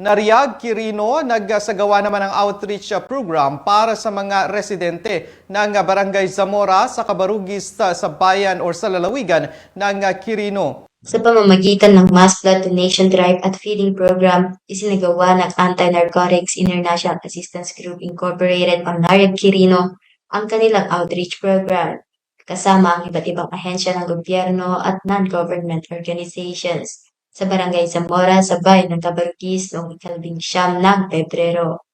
Nariag Quirino nagsagawa naman ng outreach program para sa mga residente ng Barangay Zamora sa Kabarugis sa sa bayan or sa lalawigan ng Quirino. Sa pamamagitan ng Mass Blood Donation Drive at Feeding Program, isinagawa ng Anti-Narcotics International Assistance Group Incorporated o NARIAG Quirino ang kanilang outreach program, kasama ang iba't ibang ahensya ng gobyerno at non-government organizations sa Barangay Zamora sa bayan ng Tabarugis noong ikalabing siyam ng Pebrero.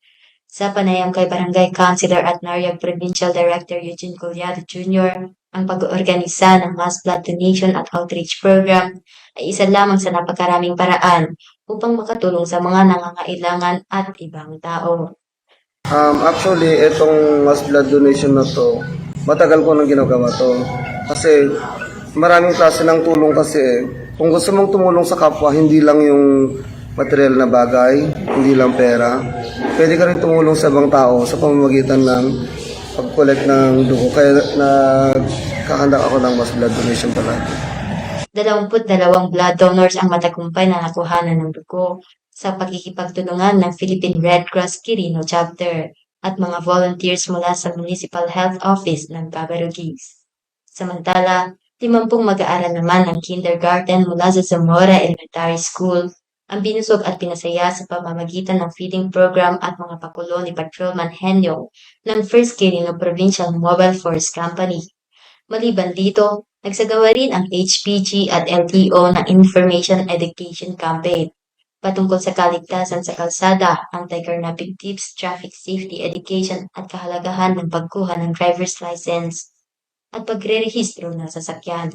Sa panayam kay Barangay Councilor at NARIAG Provincial Director Eugene Collado Jr., ang pag-oorganisa ng mass blood donation at outreach program ay isa lamang sa napakaraming paraan upang makatulong sa mga nangangailangan at ibang tao. Um, actually, itong mass blood donation na to, matagal ko nang ginagawa to. Kasi maraming klase ng tulong kasi eh. Kung gusto mong tumulong sa kapwa, hindi lang yung material na bagay, hindi lang pera. Pwede ka rin tumulong sa ibang tao sa pamamagitan ng pag-collect ng dugo. Kaya nagkahanda ako ng mass blood donation pala. 22 blood donors ang matagumpay na nakuhanan ng dugo sa pagkikipagtulungan ng Philippine Red Cross Quirino Chapter at mga volunteers mula sa Municipal Health Office ng Cabarugis. Samantala, 50 mag-aaral naman ng kindergarten mula sa Zamora Elementary School. Ang binusog at pinasaya sa pamamagitan ng feeding program at mga pakulo ni Patrolman Henyo ng 1st Quirino Provincial Mobile Force Company. Maliban dito, nagsagawa rin ang HPG at LTO ng Information Education Campaign. Patungkol sa kaligtasan sa kalsada, anti-carnapping tips, traffic safety education at kahalagahan ng pagkuha ng driver's license at pagre-rehistro ng sasakyan.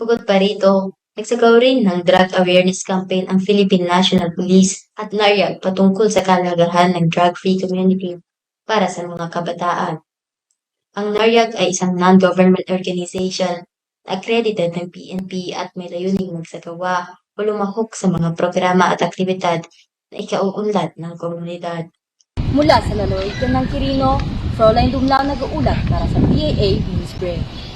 Bukod pa rito, nagsagawa rin ng drug awareness campaign ang Philippine National Police at NARIAG patungkol sa kahalagahan ng drug-free community para sa mga kabataan. Ang NARIAG ay isang non-government organization na accredited ng PNP at may layuning magsagawa o lumahok sa mga programa at aktibidad na ikauunlad ng komunidad. Mula sa laloy ng Quirino, Fräulein Dumlao nag-uulat para sa PAA News Break.